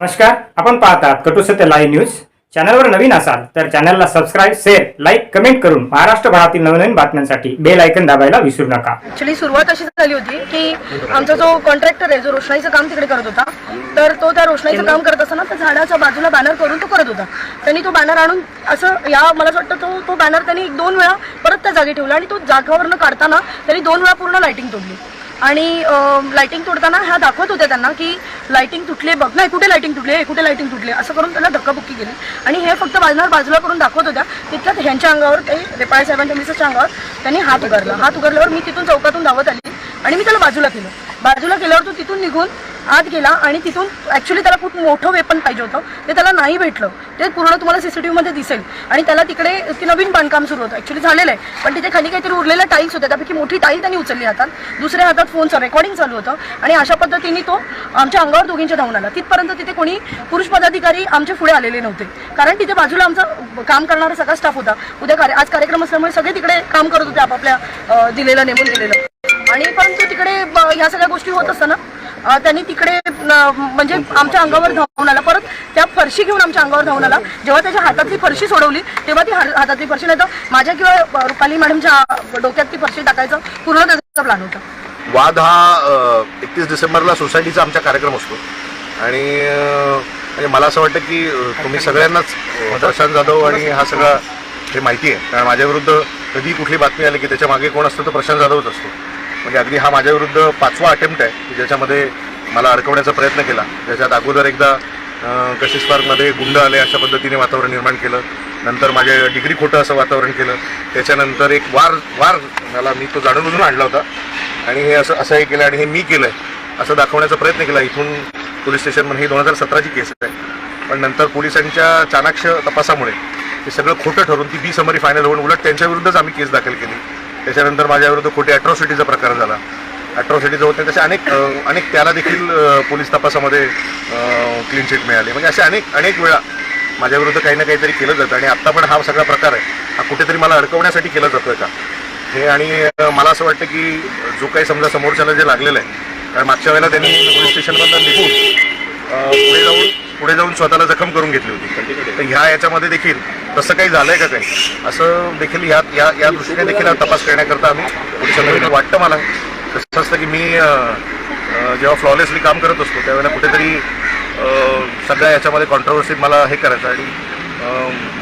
नमस्कार आपण पाहतात कटू सत्य लाईव्ह न्यूज चॅनलवर नवीन असाल तर चॅनलला सबस्क्राईब शेअर लाईक कमेंट करून महाराष्ट्रभरातील नवनवीन बातम्यांसाठी बेल ऐकन दाबायला विसरू नका. ऍक्च्युली सुरुवात अशी झाली होती की आमचा जो कॉन्ट्रॅक्टर आहे जो रोषणाईचं काम तिकडे करत होता तर तो त्या रोषणाईचं काम करत असताना त्या झाडाच्या बाजूला बॅनर करून तो करत होता. त्यांनी तो बॅनर आणून असं या मला असं वाटतं तो तो बॅनर त्यांनी एक दोन वेळा परत त्या जागी ठेवला आणि तो जागावरनं काढताना त्यांनी दोन वेळा पूर्ण लाइटिंग तोडली. आणि लाइटिंग तोडताना ह्या दाखवत होत्या त्यांना की लाइटिंग तुटली बघ. नाही कुठे लाइटिंग तुटली कुठे लाइटिंग तुटले असं करून त्यांना धक्काबुक्की केली. आणि हे फक्त बाजणार बाजूला करून दाखवत होत्या. तिथल्या ह्यांच्या अंगावर काही रेपाळ साहेबांच्या मिसेसच्या अंगावर त्यांनी हात उगारला. हात उगारल्यावर मी तिथून चौकातून धावत आली आणि मी त्याला बाजूला केलं. बाजूला केल्यावर तो तिथून निघून आत गेला आणि तिथून ॲक्च्युली त्याला खूप मोठं वेपन पाहिजे होतं. ते त्याला नाही भेटलं. ते पूर्ण तुम्हाला सीसीटीव्ही मध्ये दिसेल. आणि त्याला तिकडे ते नवीन बांधकाम सुरू होतं. ॲक्च्युली झालेलं आहे. पण तिथे खाली काहीतरी उरलेल्या टाईल्स होत्या. त्यापैकी मोठी टाईल त्यांनी उचलली हातात. दुसऱ्या हातात फोनचं रेकॉर्डिंग चालू होतं. आणि अशा पद्धतीने तो आमच्या अंगावर दोघींच्या धावून आला. तिथपर्यंत तिथे कोणी पुरुष पदाधिकारी आमच्या पुढे आलेले नव्हते. कारण तिथे बाजूला आमचा काम करणारा सगळा स्टाफ होता. उद्या कार्य आज कार्यक्रम असल्यामुळे सगळे तिकडे काम करत होते. आपापल्या दिलेलं नेमून दिलेलं. आणि परंतु तिकडे ह्या सगळ्या गोष्टी होत असताना त्यांनी तिकडे म्हणजे आमच्या अंगावर धावून आला. परत त्या फरशी घेऊन आमच्या अंगावर धावून आला. जेव्हा त्याच्या हातातली फरशी सोडवली तेव्हा ती हातातली फरशी नाही तर माझ्या किंवा रुपाली मॅडमच्या डोक्यात ती फरशी टाकायचं. पूर्ण त्याचा प्लॅन होता. वाद हा एकतीस डिसेंबरला सोसायटीचा आमचा कार्यक्रम असतो. आणि म्हणजे मला असं वाटतं की तुम्ही सगळ्यांनाच दर्शन प्रशांत जाधव आणि हा सगळा हे माहिती आहे. कारण माझ्याविरुद्ध कधी कुठली बातमी आली की त्याच्यामागे कोण असतं तर प्रशांत जाधवच असतो. म्हणजे अगदी हा माझ्याविरुद्ध पाचवा अटेम्प्ट आहे की ज्याच्यामध्ये मला अडकवण्याचा प्रयत्न केला. ज्याच्यात अगोदर एकदा कशिश पार्कमध्ये गुंड आले अशा पद्धतीने वातावरण निर्माण केलं. नंतर माझ्या डिग्री खोटं असं वातावरण केलं. त्याच्यानंतर एक वार वार मला मी तो जाणून बुजून आणला होता. आणि हे असं असं हे केलं आणि हे मी केलंय असं दाखवण्याचा प्रयत्न केला. इथून पोलीस स्टेशनमध्ये ही दोन हजार सतराची केस आहे. पण नंतर पोलिसांच्या चाणाक्ष तपासामुळे हे सगळं खोटं ठरून ती बी समरी फायनल होऊन उलट त्यांच्याविरुद्धच आम्ही केस दाखल केली. त्याच्यानंतर माझ्याविरुद्ध खोटी ॲट्रॉसिटीचा प्रकार झाला. अट्रॉसिटीचा होते तसे अनेक अनेक त्याला देखील पोलीस तपासामध्ये क्लीन चिट मिळाली. म्हणजे असे अनेक अनेक वेळा माझ्याविरुद्ध काही ना काहीतरी केलं जातं. आणि आत्ता पण हा सगळा प्रकार आहे. हा कुठेतरी मला अडकवण्यासाठी केला जातोय का? हे आणि मला असं वाटतं की जो काही समजा समोरच्याला जे लागलेलं आहे कारण मागच्या वेळेला त्यांनी पोलीस स्टेशनमधनं निघून पुढे जाऊन पुढे जाऊन स्वतःला जखम करून घेतली होती. तर ह्या याच्यामध्ये देखील तसं काही झालंय का काही? असं देखील या या या दृष्टीने देखील हा तपास करण्याकरता आम्ही पोलिसांना वाटतं मला. कसं असतं की मी जेव्हा फ्लॉलेसली काम करत असतो त्यावेळेला कुठेतरी सगळ्या याच्यामध्ये कॉन्ट्रोवर्सीत मला हे करायचं आणि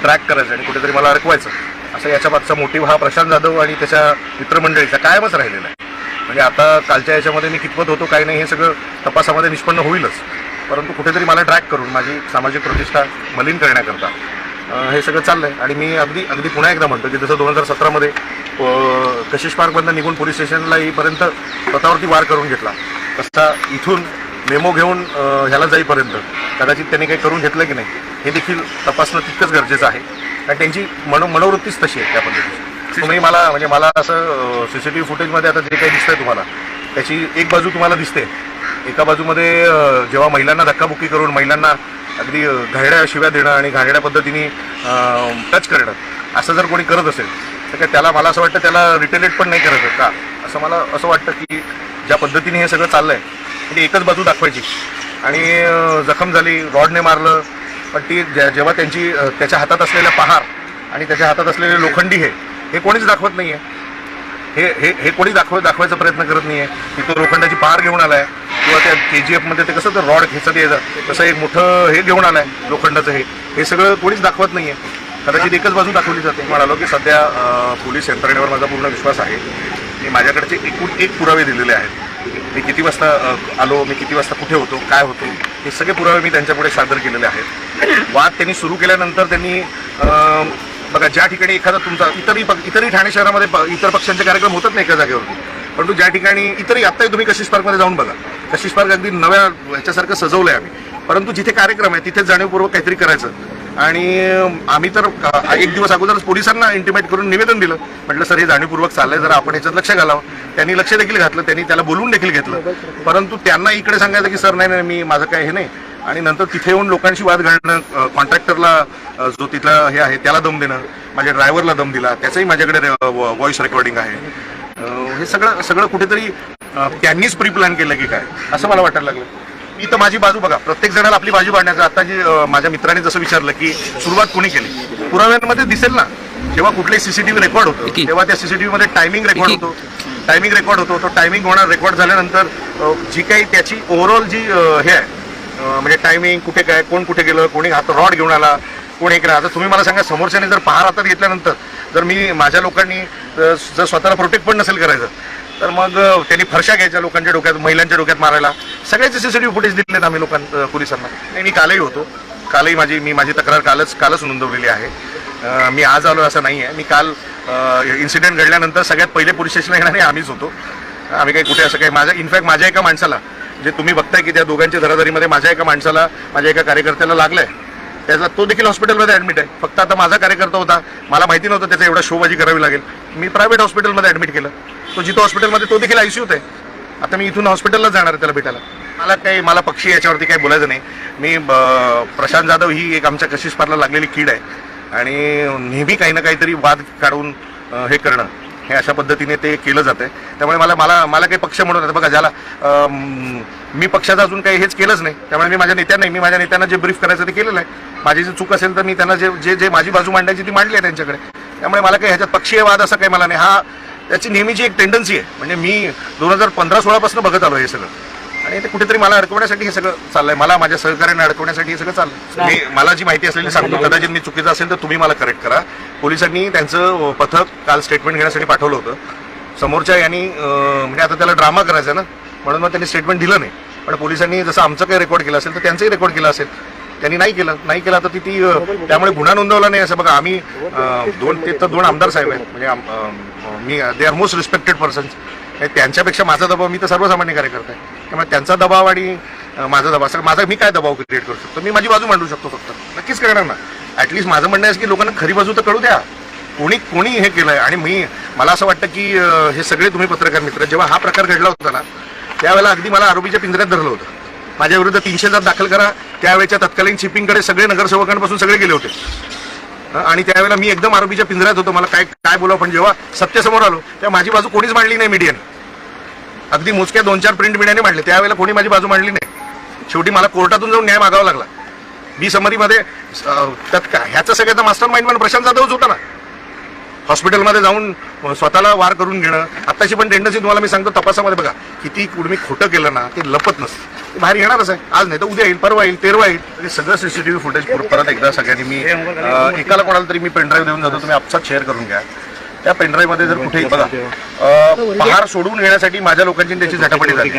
ट्रॅक करायचं आणि कुठेतरी मला अडकवायचं. असं याच्या मागचा मोटिव्ह हा प्रशांत जाधव आणि त्याच्या मित्रमंडळीचा कायमच राहिलेला आहे. म्हणजे आता कालच्या याच्यामध्ये मी कितपत होतो काही नाही हे सगळं तपासामध्ये निष्पन्न होईलच. परंतु कुठेतरी मला ट्रॅक करून माझी सामाजिक प्रतिष्ठा मलिन करण्याकरता हे सगळं चाललंय. आणि मी अगदी अगदी पुन्हा एकदा म्हणतो की जसं दोन हजार सतरामध्ये कशिश पार्कमधनं निघून पोलीस स्टेशनला येईपर्यंत स्वतःवरती वार करून घेतला. तसा इथून मेमो घेऊन ह्याला जाईपर्यंत कदाचित त्यांनी काही करून घेतलं की नाही हे देखील तपासणं तितकंच गरजेचं आहे. कारण त्यांची मनो मनोवृत्तीच तशी आहे त्या पद्धतीची. तुम्ही मला म्हणजे मला असं सी सी टी व्ही फुटेजमध्ये आता जे काही दिसतंय तुम्हाला त्याची एक बाजू तुम्हाला दिसते. एका बाजूमध्ये जेव्हा महिलांना धक्काबुक्की करून महिलांना अगदी अं, शिव्या देणं आणि घाणेरड्या पद्धतीने टच करणं असं जर कोणी करत असेल तर काय त्याला मला असं वाटतं त्याला रिटेलेट पण नाही करत का? असं मला असं वाटतं की ज्या पद्धतीने हे सगळं चाललं आहे म्हणजे एकच बाजू दाखवायची. आणि जखम झाली रॉडने मारलं पण ती जेव्हा त्यांची त्याच्या हातात असलेला पहार आणि त्याच्या हातात असलेले लोखंडी हे हे कोणीच दाखवत नाही आहे हे हे हे कोणी दाखव दाखवायचा प्रयत्न करत नाहीये. की तो लोखंडाची पहार घेऊन आलाय किंवा त्या के जी एफमध्ये ते कसं तर रॉड खेचत यायचं तसं एक मोठं हे घेऊन आलाय लोखंडाचं हे. हे सगळं कोणीच दाखवत नाही आहे कदाचित एकच बाजू दाखवली जाते. म्हणालो की सध्या पोलीस यंत्रणेवर माझा पूर्ण विश्वास आहे. मी माझ्याकडचे एकूण एक पुरावे दिलेले आहेत. मी किती वाजता आलो मी किती वाजता कुठे होतो काय होतो हे सगळे पुरावे मी त्यांच्यापुढे सादर केलेले आहेत. वाद त्यांनी सुरू केल्यानंतर त्यांनी बघा ज्या ठिकाणी एखादा तुमचा इतरही इतरही ठाणे शहरामध्ये इतर पक्षांचे कार्यक्रम होतात नाही एका जागेवरती. परंतु ज्या ठिकाणी इतरही आत्ताही तुम्ही कशिश पार्कमध्ये जाऊन बघा. कशिश पार्क अगदी नव्या ह्याच्यासारखं सजवलंय आम्ही. परंतु जिथे कार्यक्रम आहे तिथे जाणीवपूर्वक काहीतरी करायचं. आणि आम्ही तर एक दिवस अगोदरच पोलिसांना इंटिमेट करून निवेदन दिलं. म्हटलं सर हे जाणीवपूर्वक चाललंय जरा आपण याच्यात लक्ष घालावं. त्यांनी लक्ष देखील घातलं त्यांनी त्याला बोलवून देखील घेतलं. परंतु त्यांना इकडे सांगायचं की सर नाही नाही मी माझं काय हे नाही. आणि नंतर तिथे येऊन लोकांशी वाद घालणं कॉन्ट्रॅक्टरला जो तिथला हे आहे त्याला दम देणं माझ्या ड्रायव्हरला दम दिला त्याचंही माझ्याकडे व्हॉइस रेकॉर्डिंग आहे. हे सगळं सगळं कुठेतरी त्यांनीच प्री प्लॅन केलं की काय असं मला वाटायला लागलं. मी तर माझी बाजू बघा प्रत्येक जणाला आपली बाजू काढण्याचं आता जी माझ्या मित्राने जसं विचारलं की सुरुवात कोणी केली? पुराव्यांमध्ये दिसेल ना. जेव्हा कुठले सीसीटीव्ही रेकॉर्ड होतो तेव्हा त्या सीसीटीव्ही मध्ये टायमिंग रेकॉर्ड होतो. टायमिंग रेकॉर्ड होतो तो टायमिंग होणार रेकॉर्ड झाल्यानंतर जी काही त्याची ओव्हरऑल जी हे आहे म्हणजे टायमिंग कुठे काय कोण कुठे गेलं कोणी हात रॉड घेऊन आला कोण एक आता तुम्ही मला सांगा समोरच्याने जर पहार हातात घेतल्यानंतर जर मी माझ्या लोकांनी जर स्वतःला प्रोटेक्ट पण नसेल करायचं तर मग त्यांनी फरशा घ्यायच्या लोकांच्या डोक्यात महिलांच्या डोक्यात मारायला. सगळ्याचे सीसीटीव्ही फुटेज दिलेत आम्ही लोकां पोलिसांना. नाही मी कालही होतो. कालही माझी मी माझी तक्रार कालच कालच नोंदवलेली आहे. मी आज आलो असं नाही आहे. मी काल इन्सिडेंट घडल्यानंतर सगळ्यात पहिले पोलीस स्टेशनला येणारे आम्हीच होतो. आम्ही काही कुठे असं काही माझ्या इनफॅक्ट माझ्या एका माणसाला जे तुम्ही बघताय की त्या दोघांच्या धराधरीमध्ये माझ्या एका माणसाला माझ्या एका कार्यकर्त्याला लागलाय त्याचा तो देखील हॉस्पिटलमध्ये ॲडमिट आहे. फक्त आता माझा कार्यकर्ता होता मला माहिती नव्हतं त्याचा एवढा शोबाजी करावी लागेल. मी प्रायव्हेट हॉस्पिटलमध्ये ॲडमिट केलं. तो जिथं हॉस्पिटलमध्ये तो देखील आयसीयूत आहे. आता मी इथून हॉस्पिटलला जाणार आहे त्याला भेटायला. मला काही मला पक्षी याच्यावरती काही बोलायचं नाही. मी प्रशांत जाधव ही एक आमच्या कशिश पारला लागलेली कीड आहे. आणि नेहमी काही ना काहीतरी वाद काढून हे करणं. हे अशा पद्धतीने ते केलं जातं त्यामुळे मला मला मला काही पक्ष म्हणून बघा ज्याला मी पक्षाचं अजून काही हेच केलंच नाही. त्यामुळे मी माझ्या नेत्यांना मी माझ्या नेत्यांना जे ब्रीफ करायचं ते केलेलं आहे. माझी जी चूक असेल तर मी त्यांना जे जे जे माझी बाजू मांडायची ती मांडली आहे त्यांच्याकडे. त्यामुळे मला काही ह्याच्यात पक्षीय वाद असं काही मला नाही. हा त्याची नेहमीची एक टेंडन्सी आहे म्हणजे मी दोन हजार पंधरा सोळापासून बघत आलो हे सगळं. आणि ते कुठेतरी मला अडकवण्यासाठी हे सगळं चाललंय. मला माझ्या सहकार्याने अडकवण्यासाठी हे सगळं चाललंय. मी मला जी माहिती असलेली सांगतो. कदाचित मी चुकीचं असेल तर तुम्ही मला करेक्ट करा. पोलिसांनी त्यांचं पथक काल स्टेटमेंट घेण्यासाठी पाठवलं होतं. समोरच्या यांनी म्हणजे आता त्याला ड्रामा करायचा ना? म्हणून मग त्यांनी स्टेटमेंट दिलं नाही. पण पोलिसांनी जसं आमचं काही रेकॉर्ड केलं असेल तर त्यांचंही रेकॉर्ड केलं असेल. त्यांनी नाही केलं. नाही केलं तर ती ती त्यामुळे गुन्हा नोंदवला नाही असं बघा. आम्ही दोन ते तर दोन आमदार साहेब आहेत. म्हणजे मी they are most respected persons त्यांच्यापेक्षा माझा दबाव मी तर सर्वसामान्य कार्यकर्ता आहे. त्यामुळे त्यांचा दबाव आणि माझा दबाव सगळं माझा मी काय दबाव क्रिएट करू शकतो? मी माझी बाजू मांडू शकतो फक्त. नक्कीच करणार ना. ॲटलिस्ट माझं म्हणणं आहे की लोकांना खरी बाजू तर कळू द्या. कोणी कोणी हे केलं आहे आणि मी मला असं वाटतं की हे सगळे तुम्ही पत्रकार मित्र जेव्हा हा प्रकार घडला होता ना त्यावेळेला अगदी मला आरोपीच्या पिंजऱ्यात धरलं होतं. माझ्याविरुद्ध तीनशे जात दाखल करा त्यावेळेच्या तत्कालीन शिपिंगकडे सगळे नगरसेवकांपासून सगळे गेले होते. आणि त्यावेळेला मी एकदम आरोपीच्या पिंजऱ्यात होतो. मला काय काय बोलावं पण जेव्हा सत्तेसमोर आलो तेव्हा माझी बाजू कोणीच मांडली नाही मीडियाने. अगदी मोजक्या दोन चार प्रिंट मीडियाने मांडले. त्यावेळेला कोणी माझी बाजू मांडली नाही. शेवटी मला कोर्टातून जाऊन न्याय मागावा लागला. बी समरीमध्ये तत्का त्यात काय ह्याचा सगळ्याचा मास्टर माइंड पण प्रशांत जाधवच होता ना. हॉस्पिटलमध्ये जाऊन स्वतःला वार करून घेणं. आत्ताची पण टेंडन्सी तुम्हाला मी सांगतो तपासामध्ये बघा. किती कुठे खोटं केलं ना ते लपत नसतं. बाहेर येणारच आहे. आज नाही तर उद्या येईल परवा येईल तेरवा येईल. सगळं सीसीटीव्ही फुटेज परत एकदा सगळ्यांनी मी एकाला कोणाला तरी मी पेनड्राईव्ह देऊन जातो तुम्ही आपसात शेअर करून घ्या. त्या पेनड्राईव्हमध्ये जर कुठे बघा पहार सोडून घेण्यासाठी माझ्या लोकांची त्याची झटापटी झाली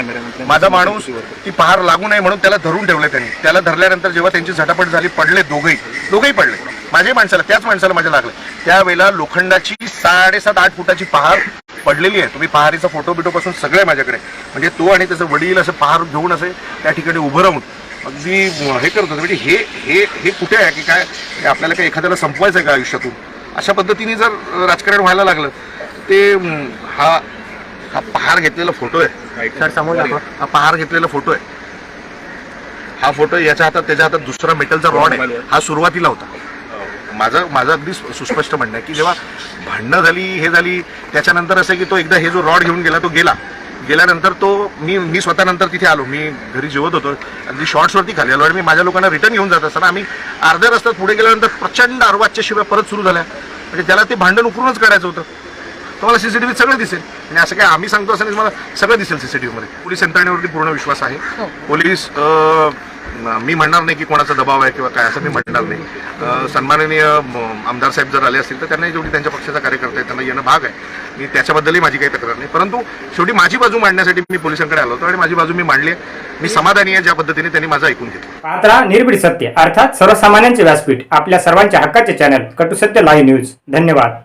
माझा माणूस ती पहार लागू नये म्हणून त्याला धरून ठेवले त्यांनी. त्याला धरल्यानंतर जेव्हा त्यांची झटापट झाली पडले दोघेही. दोघेही पडले. माझ्याही माणसाला त्याच माणसाला माझ्या लागले. त्यावेळेला लोखंडाची साडेसात आठ फुटाची पहार पडलेली आहे. तुम्ही पहारीचा फोटो बिटो पासून सगळे माझ्याकडे. म्हणजे तो आणि त्याचं वडील असं पहार घेऊन असे त्या ठिकाणी उभं राहून. अगदी हे करत होते. म्हणजे हे हे हे कुठे आहे? की काय? आपल्याला काय एखाद्याला संपवायचं आहे का आयुष्यातून? अशा पद्धतीने जर राजकारण व्हायला लागलं ते हा हा पहार घेतलेला फोटो आहे. सर समोर हा पहार घेतलेला फोटो आहे. हा फोटो याच्या हातात त्याच्या हातात दुसरा मेटलचा रॉड आहे. हा सुरुवातीला होता. माझं माझं अगदी सु- सुस्पष्ट म्हणणं आहे की जेव्हा भांडणं झाली हे झाली त्याच्यानंतर असं की तो एकदा हे जो रॉड घेऊन गेला तो गेला. गेल्यानंतर तो मी मी स्वतः नंतर तिथे आलो. मी घरी जेवत होतो. अगदी शॉर्ट्सवरती खाली आलो आणि मी माझ्या लोकांना रिटर्न घेऊन जात असताना आम्ही अर्ध्या रस्त्यात पुढे गेल्यानंतर प्रचंड अर्वाच्या शिवाय परत सुरू झाल्या. म्हणजे त्याला ते भांडण उकरूनच काढायचं होतं. तुम्हाला सीसीटीव्ही सगळं दिसेल. आणि असं काय आम्ही सांगतो असं नाही मला सगळं दिसेल सीसीटीव्ही मध्ये. पोलीस यंत्रणेवरती पूर्ण विश्वास आहे. पोलीस अं, मी म्हणणार नाही की कोणाचा दबाव आहे किंवा काय असं मी म्हणणार नाही. सन्माननीय आमदार साहेब जर आले असतील तर त्यांना जेवढी त्यांच्या पक्षाचा कार्यकर्ता आहे त्यांना येणं भाग आहे. मी त्याच्याबद्दलही माझी काही तक्रार नाही. परंतु शेवटी माझी बाजू मांडण्यासाठी मी पोलिसांकडे आलो होतो आणि माझी बाजू मी मांडली. मी समाधानी आहे ज्या पद्धतीने त्यांनी माझं ऐकून घेतलं. पात्रा निर्भीड सत्य. अर्थात सर्वसामान्यांचे व्यासपीठ. आपल्या सर्वांच्या हक्काचे चॅनल कटुसत्य लाईव्ह न्यूज धन्यवाद.